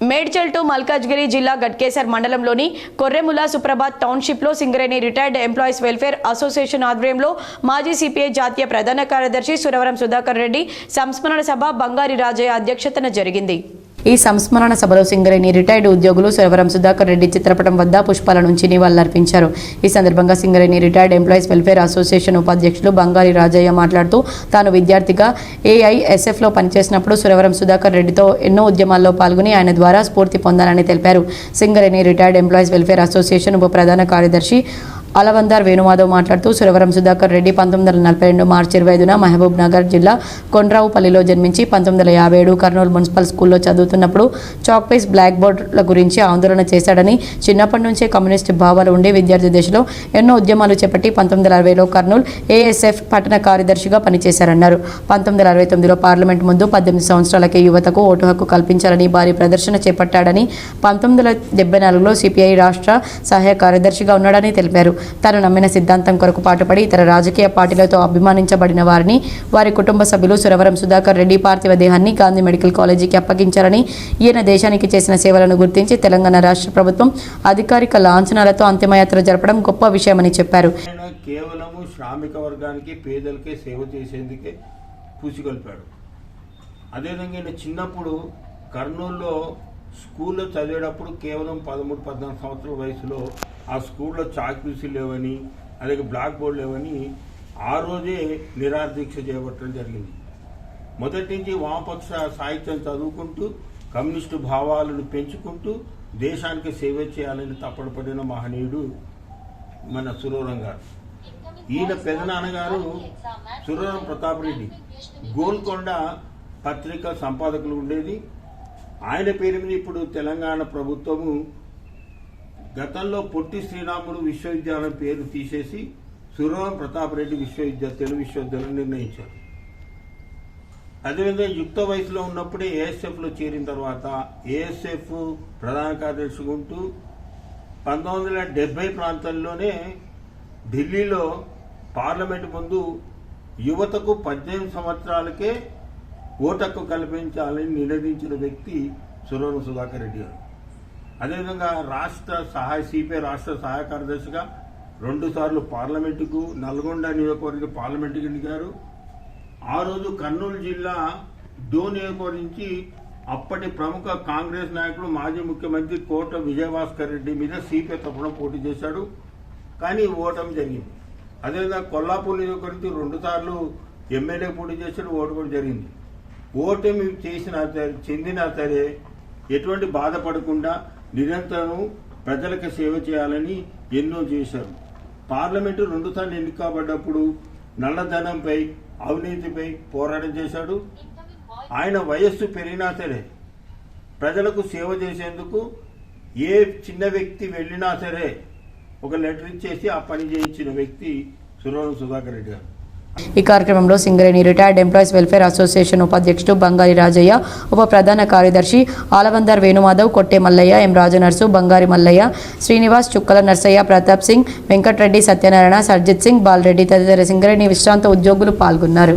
Medchal to Malkajgiri జిల్లా గట్కేసర్ మండలంలోని కొర్రెముల Suprabhat టౌన్షిప్లో Singareni retired employees welfare association ఆధ్వర్యంలో మాజీ సిపిఐ జాతీయ ప్రధాన కార్యదర్శి సురవరం సుధాకర్ రెడ్డి సంస్మరణ సభ బంగారి రాజయ్య అధ్యక్షతన జరిగింది. ఈ సంస్మరణ సభలో సింగరేణి రిటైర్డ్ ఉద్యోగులు సురవరం సుధాకర్ రెడ్డి చిత్రపటం వద్ద పుష్పాల నుంచి నివాళులర్పించారు. ఈ సందర్భంగా Singareni retired employees welfare association ఉపాధ్యక్షులు బంగారి రాజయ్య మాట్లాడుతూ తాను విద్యార్థిగా ఏఐఎస్ఎఫ్లో పనిచేసినప్పుడు సురవరం సుధాకర్ రెడ్డితో ఎన్నో ఉద్యమాల్లో పాల్గొని ఆయన ద్వారా స్ఫూర్తి పొందానని తెలిపారు. Singareni retired employees welfare association ఉప ప్రధాన కార్యదర్శి అలవందార్ వేణుమాధవ్ మాట్లాడుతూ సురవరం సుధాకర్ రెడ్డి పంతొమ్మిది వందల నలభై రెండు మార్చి ఇరవై ఐదున మహబూబ్ నగర్ జిల్లా కొండ్రావుపల్లిలో జన్మించి పంతొమ్మిది వందల యాభై ఏడు కర్నూలు మున్సిపల్ స్కూల్లో చదువుతున్నప్పుడు చాక్ బ్లాక్ బోర్డుల గురించి ఆందోళన చేశాడని చిన్నప్పటి నుంచే కమ్యూనిస్ట్ భావాలు ఉండి విద్యార్థి దశలో ఎన్నో ఉద్యమాలు చేపట్టి పంతొమ్మిది వందల అరవైలో కర్నూలు ఏఎస్ఎఫ్ పట్టణ కార్యదర్శిగా పనిచేశారన్నారు. పంతొమ్మిది వందల అరవై తొమ్మిదిలో పార్లమెంట్ ముందు పద్దెనిమిది సంవత్సరాలకే యువతకు ఓటు హక్కు కల్పించాలని భారీ ప్రదర్శన చేపట్టాడని పంతొమ్మిది వందల డెబ్బై నాలుగులో సిపిఐ రాష్ట్ర సహాయ కార్యదర్శిగా ఉన్నాడని తెలిపారు. తాను నమ్మిన సిద్ధాంతం కొరకు పాటుపడి ఇతర రాజకీయ పార్టీలతో అభిమానించబడిన వారిని వారి కుటుంబ సభ్యులు సురవరం సుధాకర్ రెడ్డి పార్థివ దేహాన్ని గాంధీ మెడికల్ కాలేజీకి అప్పగించారని ఈయన దేశానికి చేసిన సేవలను గుర్తించి తెలంగాణ రాష్ట్ర ప్రభుత్వం అధికారిక లాంఛనాలతో అంతిమయాత్ర జరపడం గొప్ప విషయమని చెప్పారు. కేవలము శ్రామిక వర్గానికి పేదలకే సేవ చేసేందుకే పూసికొల్పాడు. అదేవిధంగా చిన్నప్పుడు కర్నూలులో స్కూల్లో చదివేటప్పుడు కేవలం పదమూడు పద్నాలుగు సంవత్సరాల వయసులో ఆ స్కూల్లో చాక్పీసులు లేవని అదే బ్లాక్ బోర్డు లేవని ఆ రోజే నిరాదీక్ష చేపట్టడం జరిగింది. మొదటి నుంచి వామపక్ష సాహిత్యం చదువుకుంటూ కమ్యూనిస్టు భావాలను పెంచుకుంటూ దేశానికి సేవ చేయాలని తప్పడపడిన మహనీయుడు మన సురవరం గారు. ఈయన పెదనాన్నగారు సురవరం ప్రతాప్ రెడ్డి. గోల్కొండ పత్రిక సంపాదకులు ఉండేది. ఆయన పేరు మీద ఇప్పుడు తెలంగాణ ప్రభుత్వము గతంలో పొట్టి శ్రీరాములు విశ్వవిద్యాలయం పేరు తీసేసి సురవరం ప్రతాప్ రెడ్డి విశ్వవిద్యాలయం తెలుగు విశ్వవిద్యాలయం నిర్ణయించారు. అదేవిధంగా యుక్త వయసులో ఉన్నప్పుడే ఏఎస్ఎఫ్లో చేరిన తర్వాత ఏఎస్ఎఫ్ ప్రధాన కార్యదర్శి ఉంటూ పంతొమ్మిది వందల డెబ్బై ప్రాంతంలోనే ఢిల్లీలో పార్లమెంట్ ముందు యువతకు పద్దెనిమిది సంవత్సరాలకే ఓటక్కు కల్పించాలని నినదించిన వ్యక్తి సురవరం సుధాకర్ రెడ్డి గారు. అదేవిధంగా రాష్ట్ర సహాయ సిపిఐ రాష్ట్ర సహాయ కార్యదర్శిగా రెండుసార్లు పార్లమెంటుకు నల్గొండ నియోజకవర్గ పార్లమెంటుకు ఎన్నికారు ఆ రోజు కర్నూలు జిల్లా డో నియోజకవర్గం నుంచి అప్పటి ప్రముఖ కాంగ్రెస్ నాయకుడు మాజీ ముఖ్యమంత్రి కోట విజయభాస్కర్ రెడ్డి మీద సిపిఐ తరఫున పోటీ చేశాడు. కానీ ఓటమి జరిగింది. అదేవిధంగా కొల్లాపూర్ నియోజకవర్గం రెండు సార్లు ఎమ్మెల్యే పోటీ చేశాడు. ఓటు కూడా జరిగింది. ఓటమి చేసిన చెందినా సరే ఎటువంటి బాధపడకుండా నిరంతరం ప్రజలకు సేవ చేయాలని ఎన్నో చేశారు. పార్లమెంటు రెండుసార్లు ఎన్నికబడ్డప్పుడు నల్లధనంపై అవినీతిపై పోరాటం చేశాడు. ఆయన వయస్సు పెరిగినా సరే ప్రజలకు సేవ చేసేందుకు ఏ చిన్న వ్యక్తి వెళ్ళినా సరే ఒక లెటర్ ఇచ్చేసి ఆ పని చేయించిన వ్యక్తి సురవరం సుధాకర్ రెడ్డి గారు. ఈ కార్యక్రమంలో Singareni retired employees welfare association ఉపాధ్యక్షుడు బంగారి రాజయ్య ఉప ప్రధాన కార్యదర్శి ఆలవందర్ వేణుమాధవ్ కొట్టే మల్లయ్య ఎం రాజనర్సు బంగారి మల్లయ్య శ్రీనివాస్ చుక్కల నర్సయ్య ప్రతాప్ సింగ్ వెంకట్రెడ్డి సత్యనారాయణ సర్జిత్ సింగ్ బాలరెడ్డి తదితర సింగరేణి విశ్రాంత ఉద్యోగులు పాల్గొన్నారు.